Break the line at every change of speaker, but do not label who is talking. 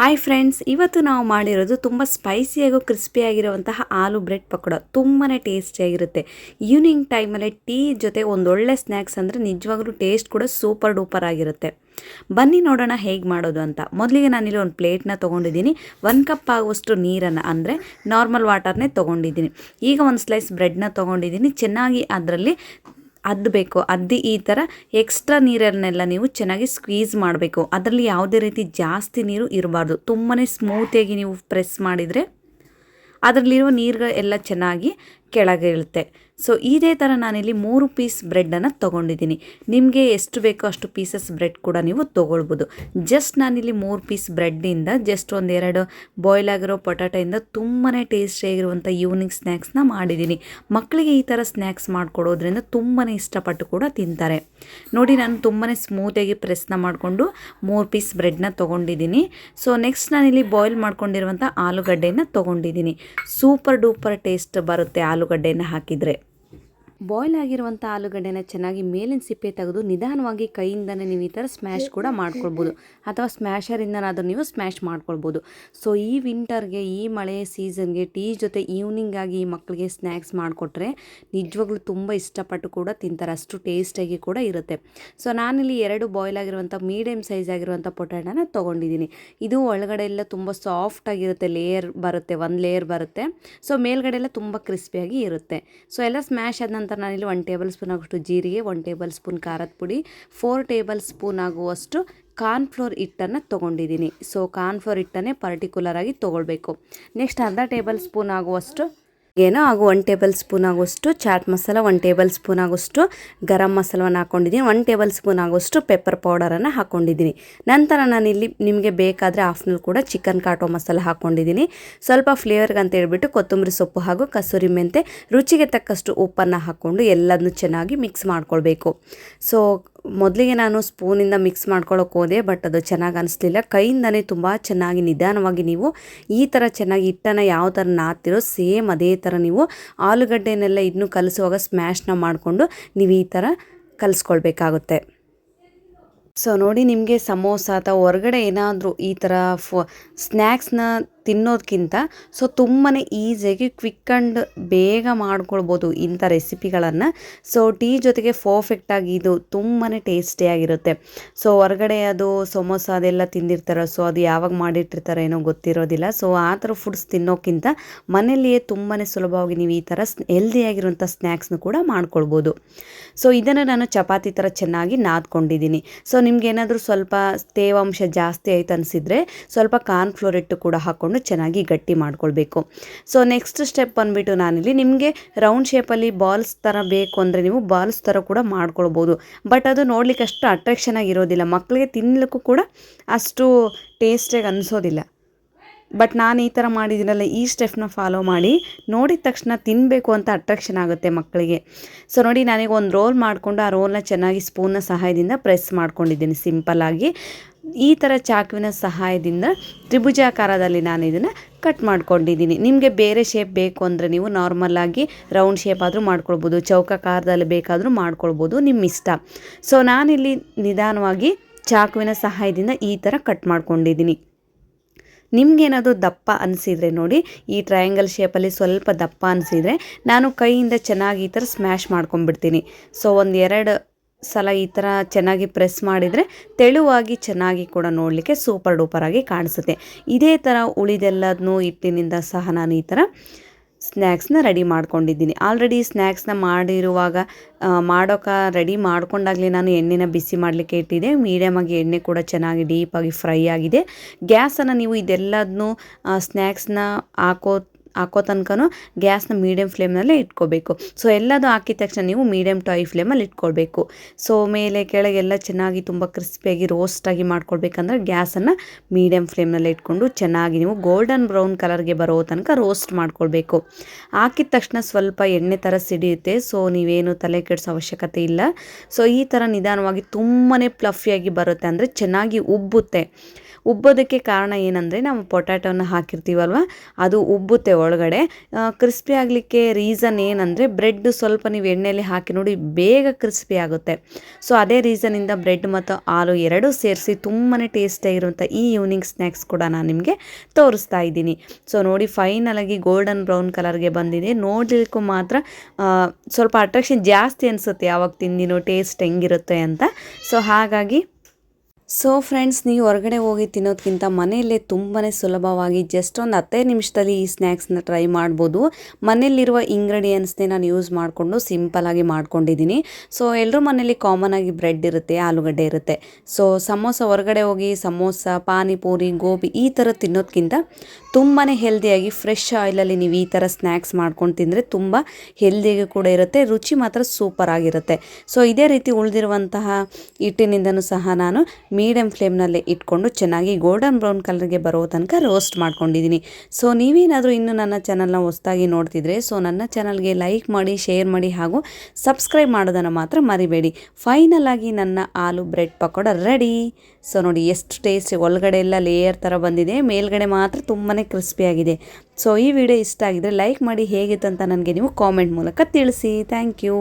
Hi friends ಇವತ್ತು ನಾವು ಮಾಡಿರೋದು ತುಂಬ ಸ್ಪೈಸಿಯಾಗೂ ಕ್ರಿಸ್ಪಿಯಾಗಿರುವಂತಹ ಆಲೂ ಬ್ರೆಡ್ ಪಕೋಡ. ತುಂಬಾ ಟೇಸ್ಟಿಯಾಗಿರುತ್ತೆ ಈವ್ನಿಂಗ್ ಟೈಮಲ್ಲಿ ಟೀ ಜೊತೆ ಒಂದೊಳ್ಳೆ ಸ್ನ್ಯಾಕ್ಸ್ ಅಂದರೆ ನಿಜವಾಗ್ಲೂ ಟೇಸ್ಟ್ ಕೂಡ ಸೂಪರ್ ಡೂಪರ್ ಆಗಿರುತ್ತೆ. ಬನ್ನಿ ನೋಡೋಣ ಹೇಗೆ ಮಾಡೋದು ಅಂತ. ಮೊದಲಿಗೆ ನಾನಿಲ್ಲಿ ಒಂದು ಪ್ಲೇಟ್ನ ತೊಗೊಂಡಿದ್ದೀನಿ. ಒಂದು ಕಪ್ ಆಗುವಷ್ಟು ನೀರನ್ನು ಅಂದರೆ ನಾರ್ಮಲ್ ವಾಟರ್ನೇ ತೊಗೊಂಡಿದ್ದೀನಿ. ಈಗ ಒಂದು ಸ್ಲೈಸ್ ಬ್ರೆಡ್ನ ತೊಗೊಂಡಿದ್ದೀನಿ. ಚೆನ್ನಾಗಿ ಅದರಲ್ಲಿ ಅದ್ದಬೇಕು ಅದ್ದಿ ಈ ಥರ ಎಕ್ಸ್ಟ್ರಾ ನೀರನ್ನೆಲ್ಲ ನೀವು ಚೆನ್ನಾಗಿ ಸ್ಕ್ವೀಸ್ ಮಾಡಬೇಕು. ಅದರಲ್ಲಿ ಯಾವುದೇ ರೀತಿ ಜಾಸ್ತಿ ನೀರು ಇರಬಾರ್ದು. ತುಂಬಾ ಸ್ಮೂತಿಯಾಗಿ ನೀವು ಪ್ರೆಸ್ ಮಾಡಿದರೆ ಅದರಲ್ಲಿರುವ ನೀರುಗಳೆಲ್ಲ ಚೆನ್ನಾಗಿ ಕೆಳಗೆ ಇರುತ್ತೆ. ಸೊ ಇದೇ ಥರ ನಾನಿಲ್ಲಿ ಮೂರು ಪೀಸ್ ಬ್ರೆಡ್ಡನ್ನು ತೊಗೊಂಡಿದ್ದೀನಿ. ನಿಮಗೆ ಎಷ್ಟು ಬೇಕೋ ಅಷ್ಟು ಪೀಸಸ್ ಬ್ರೆಡ್ ಕೂಡ ನೀವು ತೊಗೊಳ್ಬೋದು. ಜಸ್ಟ್ ನಾನಿಲ್ಲಿ ಮೂರು ಪೀಸ್ ಬ್ರೆಡ್ಡಿಂದ ಜಸ್ಟ್ ಒಂದೆರಡು ಬಾಯ್ಲ್ ಆಗಿರೋ ಪೊಟ್ಯಾಟೋಯಿಂದ ತುಂಬಾ ಟೇಸ್ಟಿಯಾಗಿರುವಂಥ ಈವ್ನಿಂಗ್ ಸ್ನ್ಯಾಕ್ಸ್ನ ಮಾಡಿದ್ದೀನಿ. ಮಕ್ಕಳಿಗೆ ಈ ಥರ ಸ್ನ್ಯಾಕ್ಸ್ ಮಾಡಿಕೊಡೋದ್ರಿಂದ ತುಂಬಾ ಇಷ್ಟಪಟ್ಟು ಕೂಡ ತಿಂತಾರೆ. ನೋಡಿ, ನಾನು ತುಂಬಾ ಸ್ಮೂತಾಗಿ ಪ್ರೆಸ್ನ ಮಾಡಿಕೊಂಡು ಮೂರು ಪೀಸ್ ಬ್ರೆಡ್ನ ತೊಗೊಂಡಿದ್ದೀನಿ. ಸೊ ನೆಕ್ಸ್ಟ್ ನಾನಿಲ್ಲಿ ಬಾಯ್ಲ್ ಮಾಡ್ಕೊಂಡಿರುವಂಥ ಆಲೂಗಡ್ಡೆನ ತೊಗೊಂಡಿದ್ದೀನಿ. ಸೂಪರ್ ಡೂಪರ್ ಟೇಸ್ಟ್ ಬರುತ್ತೆ ಆಲೂಗಡ್ಡೆನ ಹಾಕಿದರೆ. ಬಾಯ್ಲ್ ಆಗಿರುವಂಥ ಆಲೂಗಡ್ಡೆನ ಚೆನ್ನಾಗಿ ಮೇಲಿನ ಸಿಪ್ಪೆ ತೆಗೆದು ನಿಧಾನವಾಗಿ ಕೈಯಿಂದನೇ ನೀವು ಈ ಥರ ಸ್ಮ್ಯಾಶ್ ಕೂಡ ಮಾಡ್ಕೊಳ್ಬೋದು. ಅಥವಾ ಸ್ಮ್ಯಾಶರಿಂದನಾದರೂ ನೀವು ಸ್ಮ್ಯಾಶ್ ಮಾಡ್ಕೊಳ್ಬೋದು. ಸೊ ಈ ವಿಂಟರ್ಗೆ ಈ ಮಳೆ ಸೀಸನ್ಗೆ ಟೀ ಜೊತೆ ಈವ್ನಿಂಗ್ ಆಗಿ ಈ ಮಕ್ಕಳಿಗೆ ಸ್ನ್ಯಾಕ್ಸ್ ಮಾಡಿಕೊಟ್ರೆ ನಿಜವಾಗ್ಲೂ ತುಂಬ ಇಷ್ಟಪಟ್ಟು ಕೂಡ ತಿಂತಾರೆ. ಅಷ್ಟು ಟೇಸ್ಟಾಗಿ ಕೂಡ ಇರುತ್ತೆ. ಸೊ ನಾನಿಲ್ಲಿ ಎರಡು ಬಾಯ್ಲ್ ಆಗಿರುವಂಥ ಮೀಡಿಯಮ್ ಸೈಜ್ ಆಗಿರುವಂಥ ಪೊಟ್ಯಾಟೋನ ತೊಗೊಂಡಿದ್ದೀನಿ. ಇದು ಒಳಗಡೆ ಎಲ್ಲ ತುಂಬ ಸಾಫ್ಟ್ ಆಗಿರುತ್ತೆ. ಲೇಯರ್ ಬರುತ್ತೆ, ಒಂದು ಲೇಯರ್ ಬರುತ್ತೆ. ಸೊ ಮೇಲ್ಗಡೆ ಎಲ್ಲ ತುಂಬ ಕ್ರಿಸ್ಪಿಯಾಗಿ ಇರುತ್ತೆ. ಸೊ ಎಲ್ಲ ಸ್ಮ್ಯಾಶ್ ಆದ ನಂತರ ನಾನಿಲ್ಲಿ ಒನ್ ಟೇಬಲ್ ಸ್ಪೂನ್ ಆಗುವಷ್ಟು ಜೀರಿಗೆ ಒನ್ ಟೇಬಲ್ ಸ್ಪೂನ್ ಖಾರದ ಪುಡಿ ಫೋರ್ ಟೇಬಲ್ ಸ್ಪೂನ್ ಆಗುವಷ್ಟು ಕಾರ್ನ್ಫ್ಲೋರ್ ಹಿಟ್ಟನ್ನು ತೊಗೊಂಡಿದ್ದೀನಿ. ಸೊ ಕಾರ್ನ್ಫ್ಲೋರ್ ಹಿಟ್ಟನ್ನೇ ಪರ್ಟಿಕ್ಯುಲರ್ ಆಗಿ ತೊಗೊಳ್ಬೇಕು. ನೆಕ್ಸ್ಟ್ ಅರ್ಧ ಟೇಬಲ್ ಸ್ಪೂನ್ ಆಗುವಷ್ಟು ಏನೋ ಹಾಗೂ ಒನ್ ಟೇಬಲ್ ಸ್ಪೂನ್ ಆಗೋಷ್ಟು chaat masala one table spoon ಆಗೋಷ್ಟು ಗರಂ ಮಸಾಲವನ್ನು ಹಾಕ್ಕೊಂಡಿದ್ದೀನಿ ಒನ್ ಟೇಬಲ್ ಸ್ಪೂನ್ ಆಗೋಷ್ಟು ಪೆಪ್ಪರ್ ಪೌಡರನ್ನು ಹಾಕ್ಕೊಂಡಿದ್ದೀನಿ ನಂತರ ನಾನಿಲ್ಲಿ ನಿಮಗೆ ಬೇಕಾದರೆ ಆಫ್ನಲ್ಲಿ ಕೂಡ ಚಿಕನ್ ಕಾಟೋ ಮಸಾಲ ಹಾಕ್ಕೊಂಡಿದ್ದೀನಿ ಸ್ವಲ್ಪ ಫ್ಲೇವರ್ಗೆ ಅಂತ ಹೇಳ್ಬಿಟ್ಟು ಕೊತ್ತಂಬರಿ ಸೊಪ್ಪು ಹಾಗೂ ಕಸೂರಿ ಮೆಂತೆ ರುಚಿಗೆ ತಕ್ಕಷ್ಟು ಉಪ್ಪನ್ನು ಹಾಕ್ಕೊಂಡು ಎಲ್ಲದನ್ನು ಚೆನ್ನಾಗಿ ಮಿಕ್ಸ್ ಮಾಡ್ಕೊಳ್ಬೇಕು. ಸೊ ಮೊದಲಿಗೆ ನಾನು ಸ್ಪೂನಿಂದ ಮಿಕ್ಸ್ ಮಾಡ್ಕೊಳ್ಳೋಕೆ ಹೋದೆ, ಬಟ್ ಅದು ಚೆನ್ನಾಗಿ ಅನಿಸ್ಲಿಲ್ಲ. ಕೈಯಿಂದನೇ ತುಂಬ ಚೆನ್ನಾಗಿ ನಿಧಾನವಾಗಿ ನೀವು ಈ ಥರ ಚೆನ್ನಾಗಿ ಹಿಟ್ಟನ್ನು ಯಾವ ಥರ ನಾದ್ತಿರೋ ಸೇಮ್ ಅದೇ ಥರ ನೀವು ಆಲೂಗಡ್ಡೆನೆಲ್ಲ ಇನ್ನೂ ಕಲಿಸುವಾಗ ಸ್ಮ್ಯಾಶ್ನ ಮಾಡಿಕೊಂಡು ನೀವು ಈ ಥರ ಕಲಿಸ್ಕೊಳ್ಬೇಕಾಗುತ್ತೆ. ಸೊ ನೋಡಿ ನಿಮಗೆ ಸಮೋಸ ಅಥವಾ ಹೊರಗಡೆ ಏನಾದರೂ ಈ ಥರ ಫ ಸ್ನ್ಯಾಕ್ಸ್ನ ತಿನ್ನೋದಕ್ಕಿಂತ ಸೊ ತುಂಬಾ ಈಸಿಯಾಗಿ ಕ್ವಿಕ್ ಆ್ಯಂಡ್ ಬೇಗ ಮಾಡ್ಕೊಳ್ಬೋದು ಇಂಥ ರೆಸಿಪಿಗಳನ್ನು. ಸೊ ಟೀ ಜೊತೆಗೆ ಪರ್ಫೆಕ್ಟಾಗಿ ಇದು ತುಂಬಾ ಟೇಸ್ಟಿಯಾಗಿರುತ್ತೆ ಸೊ ಹೊರಗಡೆ ಅದು ಸಮೋಸ ಅದೆಲ್ಲ ತಿಂದಿರ್ತಾರೆ ಸೊ ಅದು ಯಾವಾಗ ಮಾಡಿಟ್ಟಿರ್ತಾರೆ ಏನೋ ಗೊತ್ತಿರೋದಿಲ್ಲ. ಸೊ ಆ ಥರ ಫುಡ್ಸ್ ತಿನ್ನೋಕ್ಕಿಂತ ಮನೆಯಲ್ಲಿಯೇ ತುಂಬಾ ಸುಲಭವಾಗಿ ನೀವು ಈ ಥರ ಹೆಲ್ದಿಯಾಗಿರುವಂಥ ಸ್ನ್ಯಾಕ್ಸ್ನ ಕೂಡ ಮಾಡ್ಕೊಳ್ಬೋದು. ಸೊ ಇದನ್ನು ನಾನು ಚಪಾತಿ ಥರ ಚೆನ್ನಾಗಿ ನಾದ್ಕೊಂಡಿದ್ದೀನಿ. ಸೊ ನಿಮ್ಗೇನಾದರೂ ಸ್ವಲ್ಪ ತೇವಾಂಶ ಜಾಸ್ತಿ ಆಯ್ತು ಅನಿಸಿದರೆ, ಸ್ವಲ್ಪ ಕಾರ್ನ್ಫ್ಲೋರ್ ಹಿಟ್ಟು ಕೂಡ ಹಾಕ್ಕೊಂಡು ಚೆನ್ನಾಗಿ ಗಟ್ಟಿ ಮಾಡ್ಕೊಳ್ಬೇಕು. ಸೊ ನೆಕ್ಸ್ಟ್ ಸ್ಟೆಪ್ ಬಂದುಬಿಟ್ಟು ನಾನಿಲ್ಲಿ ನಿಮಗೆ ರೌಂಡ್ ಶೇಪಲ್ಲಿ ಬಾಲ್ಸ್ ಥರ ಬೇಕು ಅಂದರೆ ನೀವು ಬಾಲ್ಸ್ ಥರ ಕೂಡ ಮಾಡ್ಕೊಳ್ಬೋದು. ಬಟ್ ಅದು ನೋಡ್ಲಿಕ್ಕೆ ಅಷ್ಟು ಅಟ್ರಾಕ್ಷನ್ ಆಗಿರೋದಿಲ್ಲ. ಮಕ್ಕಳಿಗೆ ತಿನ್ನಲಿಕ್ಕೂ ಕೂಡ ಅಷ್ಟು ಟೇಸ್ಟಾಗಿ ಅನಿಸೋದಿಲ್ಲ. ಬಟ್ ನಾನು ಈ ಥರ ಮಾಡಿದ್ದೀನಲ್ಲ, ಈ ಸ್ಟೆಪ್ನ ಫಾಲೋ ಮಾಡಿ, ನೋಡಿದ ತಕ್ಷಣ ತಿನ್ನಬೇಕು ಅಂತ ಅಟ್ರಾಕ್ಷನ್ ಆಗುತ್ತೆ ಮಕ್ಕಳಿಗೆ. ಸೊ ನೋಡಿ, ನನಗೆ ಒಂದು ರೋಲ್ ಮಾಡಿಕೊಂಡು, ಆ ರೋಲ್ನ ಚೆನ್ನಾಗಿ ಸ್ಪೂನ್ನ ಸಹಾಯದಿಂದ ಪ್ರೆಸ್ ಮಾಡ್ಕೊಂಡಿದ್ದೀನಿ. ಸಿಂಪಲ್ಲಾಗಿ ಈ ಥರ ಚಾಕುವಿನ ಸಹಾಯದಿಂದ ತ್ರಿಭುಜಾಕಾರದಲ್ಲಿ ನಾನು ಇದನ್ನು ಕಟ್ ಮಾಡ್ಕೊಂಡಿದ್ದೀನಿ. ನಿಮಗೆ ಬೇರೆ ಶೇಪ್ ಬೇಕು ಅಂದರೆ ನೀವು ನಾರ್ಮಲ್ಲಾಗಿ ರೌಂಡ್ ಶೇಪ್ ಆದರೂ ಮಾಡ್ಕೊಳ್ಬೋದು, ಚೌಕಾಕಾರದಲ್ಲಿ ಬೇಕಾದರೂ ಮಾಡ್ಕೊಳ್ಬೋದು ನಿಮ್ಮ ಇಷ್ಟ. ಸೊ ನಾನಿಲ್ಲಿ ನಿಧಾನವಾಗಿ ಚಾಕುವಿನ ಸಹಾಯದಿಂದ ಈ ಥರ ಕಟ್ ಮಾಡ್ಕೊಂಡಿದ್ದೀನಿ. ನಿಮಗೇನಾದರೂ ದಪ್ಪ ಅನಿಸಿದರೆ ನೋಡಿ, ಈ ಟ್ರಯಾಂಗಲ್ ಶೇಪಲ್ಲಿ ಸ್ವಲ್ಪ ದಪ್ಪ ಅನಿಸಿದರೆ ನಾನು ಕೈಯಿಂದ ಚೆನ್ನಾಗಿ ಈ ಥರ ಸ್ಮ್ಯಾಶ್ ಮಾಡ್ಕೊಂಡ್ಬಿಡ್ತೀನಿ. ಸೊ ಒಂದು ಎರಡು ಸಲ ಈ ಥರ ಚೆನ್ನಾಗಿ ಪ್ರೆಸ್ ಮಾಡಿದರೆ ತೆಳುವಾಗಿ ಚೆನ್ನಾಗಿ ಕೂಡ ನೋಡಲಿಕ್ಕೆ ಸೂಪರ್ ಡೂಪರಾಗಿ ಕಾಣಿಸುತ್ತೆ. ಇದೇ ಥರ ಉಳಿದೆಲ್ಲದನ್ನೂ ಹಿಟ್ಟಿನಿಂದ ಸಹ ನಾನು ಈ ಥರ ಸ್ನ್ಯಾಕ್ಸ್ನ ರೆಡಿ ಮಾಡ್ಕೊಂಡಿದ್ದೀನಿ. ಆಲ್ರೆಡಿ ಸ್ನ್ಯಾಕ್ಸ್ನ ಮಾಡಿರುವಾಗ ಮಾಡೋಕೆ ರೆಡಿ ಮಾಡ್ಕೊಂಡಾಗಲೇ ನಾನು ಎಣ್ಣೆನ ಬಿಸಿ ಮಾಡಲಿಕ್ಕೆ ಇಟ್ಟಿದ್ದೆ. ಮೀಡಿಯಮಾಗಿ ಎಣ್ಣೆ ಕೂಡ ಚೆನ್ನಾಗಿ ಡೀಪಾಗಿ ಫ್ರೈ ಆಗಿದೆ. ಗ್ಯಾಸನ್ನು ನೀವು ಇದೆಲ್ಲದನ್ನೂ ಸ್ನ್ಯಾಕ್ಸ್ನ ಹಾಕೋ ಹಾಕೋ ತನಕನೂ ಗ್ಯಾಸ್ನ ಮೀಡಿಯಮ್ ಫ್ಲೇಮ್ನಲ್ಲೇ ಇಟ್ಕೋಬೇಕು. ಸೊ, ಎಲ್ಲದು ಹಾಕಿದ ತಕ್ಷಣ ನೀವು ಮೀಡಿಯಮ್ ಟು ಫ್ಲೇಮಲ್ಲಿ ಇಟ್ಕೊಳ್ಬೇಕು. ಸೊ, ಮೇಲೆ ಕೆಳಗೆಲ್ಲ ಚೆನ್ನಾಗಿ ತುಂಬ ಕ್ರಿಸ್ಪಿಯಾಗಿ ರೋಸ್ಟಾಗಿ ಮಾಡ್ಕೊಳ್ಬೇಕಂದ್ರೆ ಗ್ಯಾಸನ್ನು ಮೀಡಿಯಮ್ ಫ್ಲೇಮ್ನಲ್ಲೇ ಇಟ್ಕೊಂಡು ಚೆನ್ನಾಗಿ ನೀವು ಗೋಲ್ಡನ್ ಬ್ರೌನ್ ಕಲರ್ಗೆ ಬರೋ ತನಕ ರೋಸ್ಟ್ ಮಾಡ್ಕೊಳ್ಬೇಕು. ಹಾಕಿದ ತಕ್ಷಣ ಸ್ವಲ್ಪ ಎಣ್ಣೆ ಥರ ಸಿಡಿಯುತ್ತೆ. ಸೊ, ನೀವೇನು ತಲೆ ಕೆಡಿಸೋ ಅವಶ್ಯಕತೆ ಇಲ್ಲ. ಸೊ, ಈ ಥರ ನಿಧಾನವಾಗಿ ತುಂಬಾ ಪ್ಲಫಿಯಾಗಿ ಬರುತ್ತೆ. ಅಂದರೆ ಚೆನ್ನಾಗಿ ಉಬ್ಬುತ್ತೆ. ಉಬ್ಬೋದಕ್ಕೆ ಕಾರಣ ಏನಂದರೆ ನಾವು ಪೊಟ್ಯಾಟೋನ ಹಾಕಿರ್ತೀವಲ್ವ? ಅದು ಉಬ್ಬುತ್ತೆ ಒಳಗಡೆ. ಕ್ರಿಸ್ಪಿ ಆಗಲಿಕ್ಕೆ ರೀಸನ್ ಏನಂದರೆ ಬ್ರೆಡ್ ಸ್ವಲ್ಪ ನೀವು ಎಣ್ಣೆಯಲ್ಲಿ ಹಾಕಿ ನೋಡಿ ಬೇಗ ಕ್ರಿಸ್ಪಿ ಆಗುತ್ತೆ. ಸೊ, ಅದೇ ರೀಸನಿಂದ ಬ್ರೆಡ್ ಮತ್ತು ಹಾಲು ಎರಡೂ ಸೇರಿಸಿ ತುಂಬಾ ಟೇಸ್ಟಾಗಿರುವಂಥ ಈ ಈವ್ನಿಂಗ್ ಸ್ನ್ಯಾಕ್ಸ್ ಕೂಡ ನಾನು ನಿಮಗೆ ತೋರಿಸ್ತಾ ಇದ್ದೀನಿ. ಸೊ, ನೋಡಿ ಫೈನಲ್ ಆಗಿ ಗೋಲ್ಡನ್ ಬ್ರೌನ್ ಕಲರ್ಗೆ ಬಂದಿದೆ. ನೋಡಲಿಕ್ಕೂ ಮಾತ್ರ ಸ್ವಲ್ಪ ಅಟ್ರಾಕ್ಷನ್ ಜಾಸ್ತಿ ಅನಿಸುತ್ತೆ ಯಾವಾಗ ತಿಂದಿನೋ ಟೇಸ್ಟ್ ಹೆಂಗಿರುತ್ತೆ ಅಂತ. ಸೊ, ಹಾಗಾಗಿ ಸೊ ಫ್ರೆಂಡ್ಸ್ ನೀವು ಹೊರಗಡೆ ಹೋಗಿ ತಿನ್ನೋದಕ್ಕಿಂತ ಮನೆಯಲ್ಲೇ ತುಂಬಾ ಸುಲಭವಾಗಿ ಜಸ್ಟ್ ಒಂದು ಹತ್ತೇ ನಿಮಿಷದಲ್ಲಿ ಈ ಸ್ನ್ಯಾಕ್ಸ್ನ ಟ್ರೈ ಮಾಡ್ಬೋದು. ಮನೆಯಲ್ಲಿರುವ ಇಂಗ್ರೀಡಿಯೆಂಟ್ಸ್ನೇ ನಾನು ಯೂಸ್ ಮಾಡಿಕೊಂಡು ಸಿಂಪಲಾಗಿ ಮಾಡ್ಕೊಂಡಿದ್ದೀನಿ. ಸೊ ಎಲ್ಲರೂ ಮನೇಲಿ ಕಾಮನ್ ಆಗಿ ಬ್ರೆಡ್ ಇರುತ್ತೆ, ಆಲೂಗಡ್ಡೆ ಇರುತ್ತೆ. ಸೊ ಸಮೋಸ ಹೊರಗಡೆ ಹೋಗಿ, ಸಮೋಸ, ಪಾನಿಪೂರಿ, ಗೋಬಿ ಈ ಥರ ತಿನ್ನೋದಕ್ಕಿಂತ ತುಂಬಾ ಹೆಲ್ದಿಯಾಗಿ ಫ್ರೆಶ್ ಆಯಿಲಲ್ಲಿ ನೀವು ಈ ಥರ ಸ್ನ್ಯಾಕ್ಸ್ ಮಾಡ್ಕೊಂಡು ತಿಂದರೆ ತುಂಬ ಹೆಲ್ದಿಯಾಗಿ ಕೂಡ ಇರುತ್ತೆ, ರುಚಿ ಮಾತ್ರ ಸೂಪರ್ ಆಗಿರುತ್ತೆ. ಸೊ ಇದೇ ರೀತಿ ಉಳಿದಿರುವಂತಹ ಹಿಟ್ಟಿನಿಂದನೂ ಸಹ ನಾನು ಮೀಡಿಯಮ್ ಫ್ಲೇಮ್ನಲ್ಲೇ ಇಟ್ಕೊಂಡು ಚೆನ್ನಾಗಿ ಗೋಲ್ಡನ್ ಬ್ರೌನ್ ಕಲರ್ಗೆ ಬರೋ ತನಕ ರೋಸ್ಟ್ ಮಾಡ್ಕೊಂಡಿದ್ದೀನಿ. ಸೊ ನೀವೇನಾದರೂ ಇನ್ನೂ ನನ್ನ ಚಾನಲ್ನ ಹೊಸ್ದಾಗಿ ನೋಡ್ತಿದ್ರೆ, ಸೊ ನನ್ನ ಚಾನಲ್ಗೆ ಲೈಕ್ ಮಾಡಿ ಶೇರ್ ಮಾಡಿ ಹಾಗೂ ಸಬ್ಸ್ಕ್ರೈಬ್ ಮಾಡೋದನ್ನು ಮಾತ್ರ ಮರಿಬೇಡಿ. ಫೈನಲ್ ಆಗಿ ನನ್ನ aloo bread pakoda ready so ನೋಡಿ, ಎಷ್ಟು ಟೇಸ್ಟ್ ಒಳಗಡೆ ಎಲ್ಲ ಲೇಯರ್ ಥರ ಬಂದಿದೆ. ಮೇಲ್ಗಡೆ ಮಾತ್ರ ತುಂಬಾ ಕ್ರಿಸ್ಪಿಯಾಗಿದೆ ಸೊ ಈ ವಿಡಿಯೋ ಇಷ್ಟ ಆಗಿದ್ರೆ ಲೈಕ್ ಮಾಡಿ, ಹೇಗಿತ್ತು ಅಂತ ನನಗೆ ನೀವು ಕಾಮೆಂಟ್ ಮೂಲಕ ತಿಳಿಸಿ. Thank you